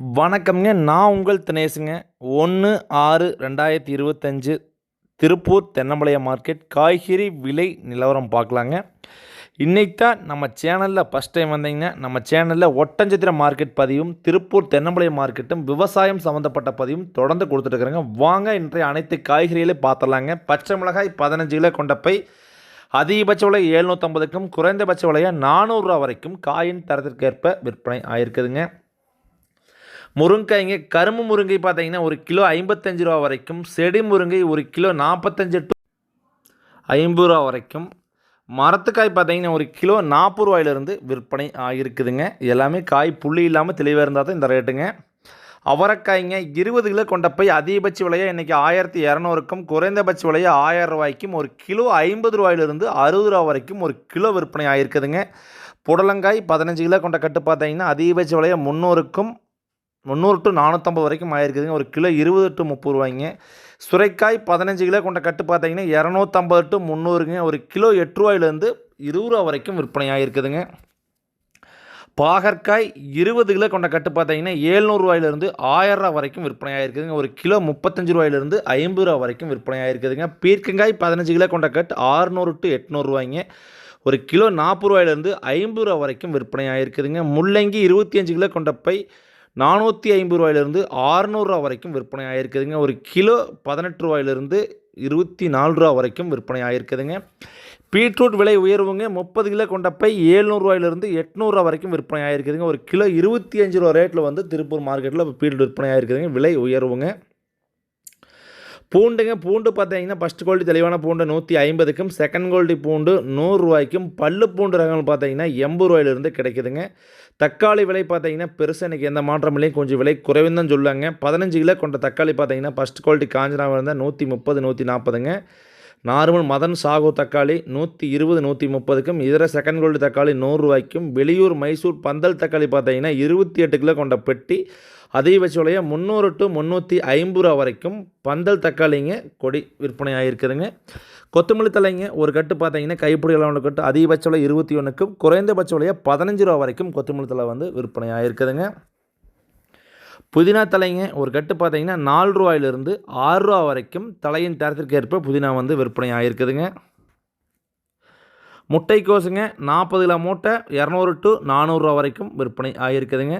வணக்கம்ங்க. நான் உங்கள் தினேஷுங்க ஒன்று ஆறு ரெண்டாயிரத்தி இருபத்தஞ்சு திருப்பூர் தென்னம்பாளையம் மார்க்கெட் காய்கறி விலை நிலவரம் பார்க்கலாங்க. இன்றைக்கி தான் நம்ம சேனலில் ஃபஸ்ட் டைம் வந்தீங்கன்னா நம்ம சேனலில் ஒட்டஞ்சத்திர மார்க்கெட் பதிவும் திருப்பூர் தென்னம்பாளையம் மார்க்கெட்டும் விவசாயம் சம்மந்தப்பட்ட பதிவும் தொடர்ந்து கொடுத்துட்ருக்குறேங்க வாங்க இன்றைய அனைத்து காய்கறிகளையும் பார்த்துடலாங்க. பச்சை மிளகாய் பதினஞ்சு கிலோ கொண்ட பை அதிகபட்ச விலை எழுநூற்றம்பதுக்கும் குறைந்தபட்ச விலையாக நானூறுரூவா வரைக்கும் காயின் தரத்திற்கேற்ப விற்பனை ஆயிருக்குதுங்க. முருங்கைங்க கரும்பு முருங்கை பார்த்தீங்கன்னா ஒரு கிலோ ஐம்பத்தஞ்சு ரூபா வரைக்கும் செடி முருங்கை ஒரு கிலோ நாற்பத்தஞ்சு டு ஐம்பது ரூபா வரைக்கும். மரத்துக்காய் பார்த்தீங்கன்னா ஒரு கிலோ நாற்பது ரூபாயிலிருந்து விற்பனை ஆகிருக்குதுங்க எல்லாமே காய் புள்ளி இல்லாமல் தெளிவாக இருந்தால் தான் இந்த ரேட்டுங்க. அவரைக்காய்ங்க இருபது கிலோ கொண்ட போய் அதிகபட்ச விலையாக இன்றைக்கி ஆயிரத்தி இரநூறுக்கும் குறைந்தபட்ச விலையாக ஆயிரம் ரூபாய்க்கும் ஒரு கிலோ ஐம்பது ரூபாயிலிருந்து அறுபது ரூபா வரைக்கும் ஒரு கிலோ விற்பனை ஆகிருக்குதுங்க புடலங்காய் பதினஞ்சு கிலோ கொண்ட கட்டு பார்த்தீங்கன்னா அதிகபட்ச விலையாக முந்நூறுக்கும் முந்நூறு டு நானூற்றம்பது வரைக்கும் ஆயிருக்குதுங்க. ஒரு கிலோ இருபது டு முப்பது ரூபாய்ங்க. சுரைக்காய் பதினஞ்சு கிலோ கொண்ட கட்டு பார்த்தீங்கன்னா இரநூத்தம்பது டு முந்நூறுங்க. ஒரு கிலோ எட்டு ரூபாயிலேருந்து இருபது ரூபா வரைக்கும் விற்பனை ஆகிருக்குதுங்க பாகற்காய் இருபது கிலோ கொண்ட கட்டு பார்த்தீங்கன்னா ஏழ்நூறுவாயிலிருந்து ஆயிரரூவா வரைக்கும் விற்பனை ஆகிருக்குதுங்க ஒரு கிலோ முப்பத்தஞ்சு ரூபாயிலிருந்து ஐம்பது ரூபா வரைக்கும் விற்பனை ஆகிருக்குதுங்க பீர்க்கங்காய் பதினஞ்சு கிலோ கொண்ட கட்டு ஆறுநூறு டு எட்நூறுவாய்ங்க ஒரு கிலோ நாற்பது ரூபாயிலேருந்து ஐம்பது ரூபா வரைக்கும் விற்பனை ஆகிருக்குதுங்க முள்ளங்கி இருபத்தி அஞ்சு கிலோ கொண்ட பை நானூற்றி ஐம்பது ரூபாயிலிருந்து ஆறுநூறுவா வரைக்கும் விற்பனை ஆகிருக்குதுங்க ஒரு கிலோ பதினெட்டு ரூபாயிலிருந்து இருபத்தி நாலு ரூபா வரைக்கும் விற்பனை ஆகிருக்குதுங்க பீட்ரூட் விலை உயர்வுங்க. முப்பது கிலோ கொண்ட பை ஏழ்நூறுவாயிலிருந்து எட்நூறுரூவா வரைக்கும் விற்பனை ஆகிருக்குதுங்க ஒரு கிலோ இருபத்தி அஞ்சு ரூபா ரேட்டில் வந்து திருப்பூர் மார்க்கெட்டில் இப்போ பீட்ரூட் விற்பனை ஆகிருக்குதுங்க விலை உயர்வுங்க. பூண்டுங்க பூண்டு பார்த்தீங்கன்னா ஃபஸ்ட் குவாலிட்டி தெளிவான பூண்டு நூற்றி ஐம்பதுக்கும் செகண்ட் குவாலிட்டி பூண்டு நூறுரூவாய்க்கும் பல்லு பூண்டு ரகங்கள் பார்த்தீங்கன்னா எண்பது ரூபாயிலிருந்து கிடைக்குதுங்க. தக்காளி விலை பார்த்தீங்கன்னா பெருசாக இன்றைக்கி எந்த மாற்றம் இல்லையும் கொஞ்சம் விலை குறைவுன்னு தான் சொல்லுவாங்க. பதினஞ்சு கிலோ கொண்ட தக்காளி பார்த்தீங்கன்னா ஃபஸ்ட் குவாலிட்டி காஞ்சனாக இருந்தால் நூற்றி முப்பது நூற்றி நாற்பதுங்க. நார்மல் மதன் சாகோ தக்காளி நூற்றி இருபது நூற்றி முப்பதுக்கும் இதர செகண்ட் கோல்டு தக்காளி நூறுரூவாய்க்கும் வெளியூர் மைசூர் பந்தல் தக்காளி பார்த்தீங்கன்னா இருபத்தி எட்டு கிலோ கொண்ட பெட்டி அதிகபட்ச விலையை முந்நூறு டு முந்நூற்றி ஐம்பது ரூபா வரைக்கும் பந்தல் தக்காளிங்க கொடி விற்பனை ஆகிருக்குதுங்க கொத்தமல்லி தலைங்க ஒரு கட்டு பார்த்தீங்கன்னா கைப்பிடி அளவு கட்டு அதிகபட்ச விலை இருபத்தி ஒன்றுக்கும் குறைந்தபட்ச விலையை பதினஞ்சு ரூபா வரைக்கும் கொத்தமல்லி தலை வந்து விற்பனை ஆகிருக்குதுங்க புதினா தலைங்க ஒரு கட்டு பார்த்தீங்கன்னா நாலு ரூபாயிலிருந்து ஆறு ரூபா வரைக்கும் தலையின் தரத்திற்கு ஏற்ப புதினா வந்து விற்பனை ஆகிருக்குதுங்க முட்டைக்கோசுங்க நாற்பது கிலோ மூட்டை இரநூறு டு நானூறுரூவா வரைக்கும் விற்பனை ஆகிருக்குதுங்க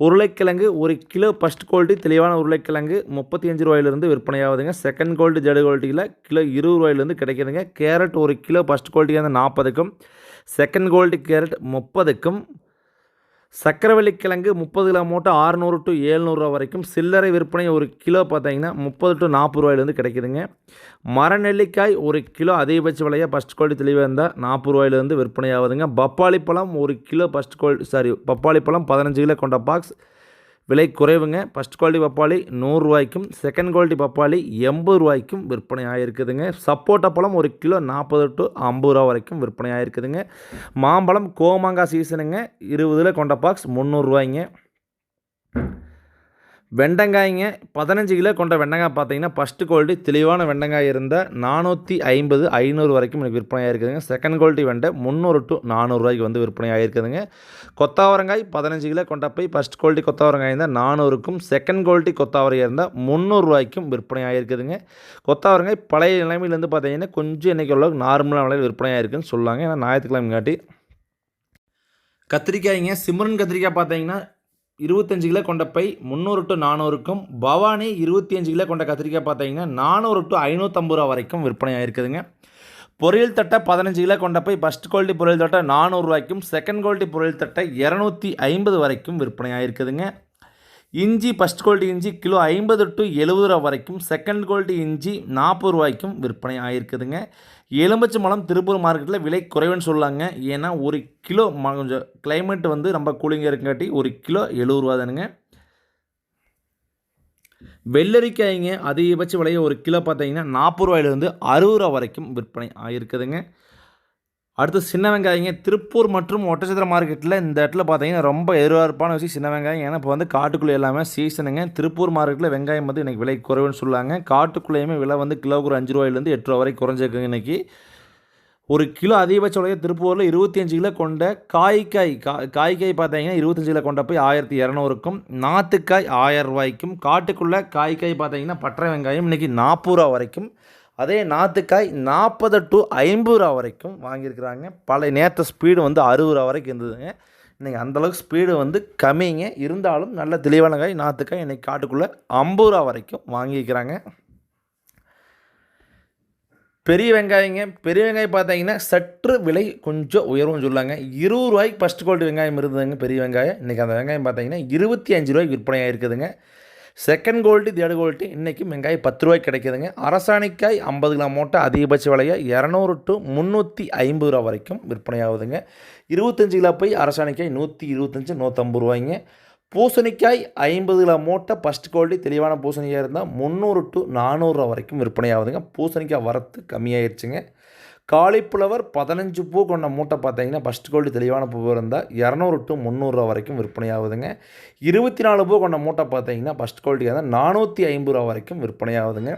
உருளைக்கிழங்கு ஒரு கிலோ ஃபஸ்ட் குவாலிட்டி தெளிவான உருளைக்கிழங்கு முப்பத்தி அஞ்சு ரூபாயிலிருந்து விற்பனை ஆகுதுங்க. செகண்ட் குவாலிட்டி ஜடு குவாலிட்டியில் கிலோ இருபது ரூபாயிலேருந்து கிடைக்குதுங்க. கேரட் ஒரு கிலோ ஃபஸ்ட் குவாலிட்டியாக வந்து நாற்பதுக்கும் செகண்ட் குவாலிட்டி கேரட் முப்பதுக்கும் சக்கரவள்ளி கிழங்கு முப்பது கிலோ மூட்டை ஆறுநூறு டு ஏழ்நூறுரூவா வரைக்கும். சில்லறை விற்பனை ஒரு கிலோ பார்த்தீங்கன்னா முப்பது டு நாற்பது ரூபாயிலேருந்து கிடைக்குதுங்க. மரநெல்லிக்காய் ஒரு கிலோ அதிகபட்ச விலையாக ஃபஸ்ட் குவாலிட்டி தெளிவாக இருந்தால் நாற்பது ரூபாயிலேருந்து விற்பனை ஆகுதுங்க பப்பாளி பழம் ஒரு கிலோ ஃபஸ்ட் குவாலிட்டி சாரி பப்பாளி பழம் பதினஞ்சு கிலோ கொண்ட பாக்ஸ் விலை குறைவுங்க. ஃபஸ்ட் குவாலிட்டி பப்பாளி நூறுரூவாய்க்கும் செகண்ட் குவாலிட்டி பப்பாளி எண்பது ரூபாய்க்கும் விற்பனை ஆகிருக்குதுங்க சப்போட்டா பழம் ஒரு கிலோ நாற்பது டு ஐம்பது ரூபா வரைக்கும் விற்பனை ஆகிருக்குதுங்க மாம்பழம் கோமாங்காய் சீசனுங்க இருபதுல கொண்ட பாக்ஸ் முந்நூறுரூவாய்ங்க வெண்டங்காய்ங்க பதினஞ்சு கிலோ கொண்ட வெண்டங்காய் பார்த்தீங்கன்னா ஃபஸ்ட்டு குவாலிட்டி தெளிவான வெண்டங்காய் இருந்தால் நானூற்றி ஐம்பது ஐநூறு வரைக்கும் எனக்கு விற்பனை ஆகிருக்குதுங்க செகண்ட் குவாலிட்டி வெண்டை முந்நூறு டு நானூறுரூவாய்க்கு வந்து விற்பனை ஆகிருக்குதுங்க கொத்தாவரங்காய் பதினஞ்சு கிலோ கொண்ட போய் ஃபஸ்ட் குவாலிட்டி கொத்தாவரங்காய் இருந்தால் நானூறுக்கும் செகண்ட் குவாலிட்டி கொத்தாவரையாக இருந்தால் முந்நூறுரூவாய்க்கும் விற்பனை ஆகிருக்குதுங்க கொத்தாவரங்காய் பழைய நிலைமையிலேருந்து பார்த்தீங்கன்னா கொஞ்சம் இன்றைக்கி ஓரளவுக்கு நார்மலான விலையில் விற்பனை ஆகிருக்குன்னு சொல்லுவாங்க ஏன்னா ஞாயிற்றுக்கிழமை காட்டி. கத்திரிக்காய்ங்க சிம்ரன் கத்திரிக்காய் பார்த்தீங்கன்னா இருபத்தஞ்சு கிலோ கொண்ட பை முந்நூறு டு நானூறுக்கும் பவானி இருபத்தி அஞ்சு கிலோ கொண்ட கத்திரிக்காய் பார்த்தீங்கன்னா நானூறு டு ஐநூற்றம்பது ரூபா வரைக்கும் விற்பனை ஆகிருக்குதுங்க பொரியல் தட்டை பதினஞ்சு கிலோ கொண்ட போய் ஃபஸ்ட் குவாலிட்டி பொரியல் தட்டை நானூறுரூவாய்க்கும் செகண்ட் குவாலிட்டி பொரியல் தட்டை இரநூத்தி ஐம்பது வரைக்கும் விற்பனை ஆகிருக்குதுங்க இஞ்சி ஃபஸ்ட் குவாலிட்டி இஞ்சி கிலோ ஐம்பது டு எழுபது ரூபா வரைக்கும் செகண்ட் குவாலிட்டி இஞ்சி நாற்பது ரூபாய்க்கும் விற்பனை ஆகிருக்குதுங்க எலுமிச்சை மலம் திருப்பூர் மார்க்கெட்டில் விலை குறைவுன்னு சொல்லாங்க. ஏன்னா ஒரு கிலோ ம கொஞ்சம் கிளைமேட் வந்து ரொம்ப கூலிங்காக இருக்குங்காட்டி ஒரு கிலோ எழுபது ரூபா தானுங்க. வெள்ளரிக்காய்ங்க அதிகபட்ச விலையை ஒரு கிலோ பார்த்தீங்கன்னா நாற்பது ரூபாயிலிருந்து அறுபது ரூபா வரைக்கும் விற்பனை ஆகிருக்குதுங்க அடுத்து சின்ன வெங்காயங்க. திருப்பூர் மற்றும் ஒட்டச்சத்திர மார்க்கெட்டில் இந்த இடத்துல பார்த்தீங்கன்னா ரொம்ப எதிர்பார்ப்பான விஷயம் சின்ன வெங்காயம். ஏன்னா இப்போ வந்து காட்டுக்குள்ளே எல்லாமே சீசனுங்க. திருப்பூர் மார்க்கெட்டில் வெங்காயம் வந்து இன்றைக்கி விலை குறைவுன்னு சொல்லுவாங்க காட்டுக்குள்ளேயுமே விலை வந்து கிலோக்கு ஒரு அஞ்சு ரூபாயிலேருந்து எட்டு ரூபா வரைக்கும் குறைஞ்சிருக்குங்க இன்றைக்கி ஒரு கிலோ அதிகபட்ச விலையை திருப்பூரில் இருபத்தி அஞ்சு கிலோ கொண்ட காய்காய். கா காய்க்காய் பார்த்தீங்கன்னா இருபத்தஞ்சு கிலோ கொண்ட போய் ஆயிரத்தி இரநூறுக்கும் நாற்றுக்காய் ஆயிரம் ரூபாய்க்கும் காட்டுக்குள்ளே காய்காய் பார்த்தீங்கன்னா பட்டை வெங்காயம் இன்றைக்கி நாற்பது ரூபா வரைக்கும். அதே நாற்றுக்காய் நாற்பது டு ஐம்பது ரூபா வரைக்கும் வாங்கியிருக்கிறாங்க. பழைய நேற்று ஸ்பீடு வந்து அறுபது ரூபா வரைக்கும் இருந்ததுங்க. இன்றைக்கி அந்தளவுக்கு ஸ்பீடு வந்து கம்மிங்க. இருந்தாலும் நல்ல தெளிவான காய் நாற்றுக்காய் இன்றைக்கி காட்டுக்குள்ளே ஐம்பது ரூபா வரைக்கும் வாங்கியிருக்கிறாங்க. பெரிய வெங்காயங்க. பெரிய வெங்காயம் பார்த்தீங்கன்னா சற்று விலை கொஞ்சம் உயர்வுன்னு சொல்லுவாங்க இருபது ரூபாய்க்கு ஃபஸ்ட் குவாலிட்டி வெங்காயம் இருந்ததுங்க பெரிய வெங்காயம். இன்றைக்கி அந்த வெங்காயம் பார்த்தீங்கன்னா இருபத்தி அஞ்சு ரூபாய்க்கு விற்பனையாக இருக்குதுங்க செகண்ட் கோல்டு தேர்ட் குவாலிட்டி இன்றைக்கி வெங்காயம் பத்து ரூபாய்க்கு கிடைக்குதுங்க. அரசாணிக்காய் ஐம்பது கிலோ மூட்டை அதிகபட்ச விலையாக இரநூறு டு முந்நூற்றி ஐம்பது ரூபா வரைக்கும் விற்பனை ஆகுதுங்க இருபத்தஞ்சு கிலோ போய் அரசாணிக்காய் நூற்றி இருபத்தஞ்சி நூற்றம்பது ரூபாய்ங்க. பூசணிக்காய் ஐம்பது கிலோ மூட்டை ஃபஸ்ட் குவாலிட்டி தெளிவான பூசணிக்காய் இருந்தால் முந்நூறு டு நானூறுரூவா வரைக்கும் விற்பனை ஆகுதுங்க பூசணிக்காய் வரத்து கம்மியாயிருச்சுங்க. காலிஃப்ளவர் பதினஞ்சு பூ கொண்ட மூட்டை பார்த்தீங்கன்னா ஃபஸ்ட் குவாலிட்டி தெளிவான பூ இருந்தால் இரநூறு டு முந்நூறுரூவா வரைக்கும் விற்பனையாகுதுங்க. இருபத்தி நாலு பூ கொண்ட மூட்டை பார்த்தீங்கன்னா ஃபஸ்ட் குவாலிட்டியாக இருந்தால் நானூற்றி ஐம்பது ரூபா வரைக்கும் விற்பனை ஆகுதுங்க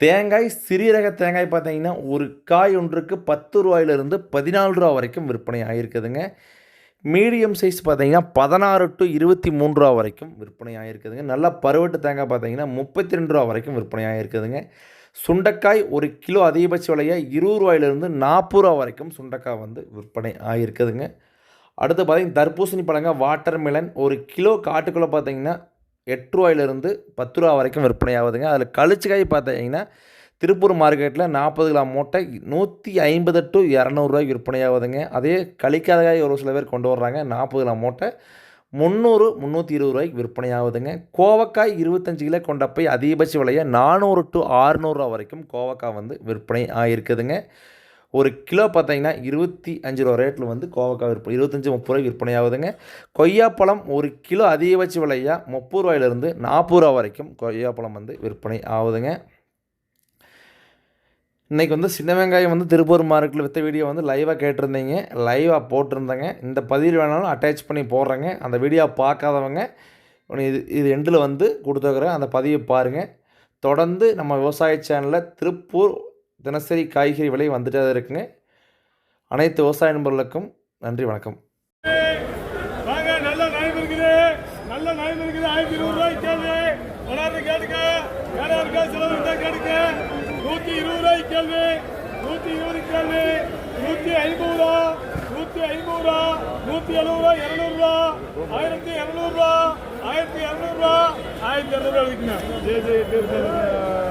தேங்காய் சிறிய ரக தேங்காய் பார்த்தீங்கன்னா ஒரு காய் ஒன்றுக்கு பத்து ரூபாயிலிருந்து பதினாலு ரூபா வரைக்கும் விற்பனை ஆகிருக்குதுங்க மீடியம் சைஸ் பார்த்தீங்கன்னா பதினாறு டு இருபத்தி மூணு ரூபா வரைக்கும் விற்பனை ஆகிருக்குதுங்க நல்லா பருவட்டு தேங்காய் பார்த்தீங்கன்னா முப்பத்தி ரெண்டு ரூபா வரைக்கும் விற்பனை ஆகிருக்குதுங்க சுண்டைக்காய் ஒரு கிலோ அதிகபட்ச விலையாக இருபது ரூபாயிலிருந்து நாற்பது ரூபா வரைக்கும் சுண்டைக்காய் வந்து விற்பனை ஆகியிருக்குதுங்க. அடுத்து பார்த்தீங்கன்னா தர்பூசணி பழங்க வாட்டர் மிலன் ஒரு கிலோ காட்டுக்குள்ளே பார்த்தீங்கன்னா எட்டு ரூபாயிலிருந்து பத்து ரூபா வரைக்கும் விற்பனை ஆகுதுங்க. அதில் கழிச்சுக்காய் பார்த்தீங்கன்னா திருப்பூர் மார்க்கெட்டில் நாற்பது கிலோ மூட்டை நூற்றி ஐம்பது டு இரநூறுவாய்க்கு விற்பனை ஆகுதுங்க. அதே கழிக்காத காய் ஒரு சில பேர் கொண்டு வர்றாங்க நாற்பது கிலோ மூட்டை முந்நூறு முந்நூற்றி இருபது ரூபாய்க்கு விற்பனை ஆகுதுங்க கோவக்காய் இருபத்தஞ்சு கிலோ கொண்ட போய் அதிகபட்ச விலையை நானூறு டு ஆறுநூறுரூவா வரைக்கும் கோவக்காய் வந்து விற்பனை ஆகிருக்குதுங்க ஒரு கிலோ பார்த்தீங்கன்னா இருபத்தி அஞ்சு ரூபா ரேட்டில் வந்து கோவக்காய் விற்பனை இருபத்தஞ்சி முப்பது ரூபாய் விற்பனை ஆகுதுங்க. கொய்யாப்பழம் ஒரு கிலோ அதிகபட்ச விலையாக முப்பது ரூபாயிலிருந்து நாற்பது ரூபா வரைக்கும் கொய்யாப்பழம் வந்து விற்பனை ஆகுதுங்க. இன்றைக்கி வந்து சின்ன வெங்காயம் வந்து திருப்பூர் மார்க்கெட்டில் விற்ற வீடியோ வந்து லைவாக கேட்டிருந்தீங்க. லைவாக போட்டிருந்தேங்க. இந்த பதிவு வேணாலும் அட்டாச் பண்ணி போடுறேங்க. அந்த வீடியோ பார்க்காதவங்க இது இது எண்டில் வந்து கொடுத்துருக்குறேன். அந்த பதிவை பாருங்கள் தொடர்ந்து நம்ம விவசாய சேனலில் திருப்பூர் தினசரி காய்கறி விலை வந்துட்டே தான் இருக்குங்க. அனைத்து விவசாய நண்பர்களுக்கும் நன்றி வணக்கம் வாங்க நல்ல நாயம் இருக்குது நல்ல நாயம் இருக்குது ஆயிரத்தி இருபது ரூபாய் கேள்வி கொண்டாந்து கேட்டுக்க வேலை இருக்கா செலவு இருந்தா கேட்டுக்க இருபது கேள்வி நூத்தி இருபது கேள்வி நூத்தி ஐம்பது ரூபா நூத்தி ஐம்பது ரூபா நூத்தி எழுபது ரூபா இருநூறு ரூபா ஆயிரத்தி இருநூறு ரூபா ஆயிரத்தி இருநூறு ரூபா ஆயிரத்தி இருநூறு ரூபா விற்கணும் ஜெய்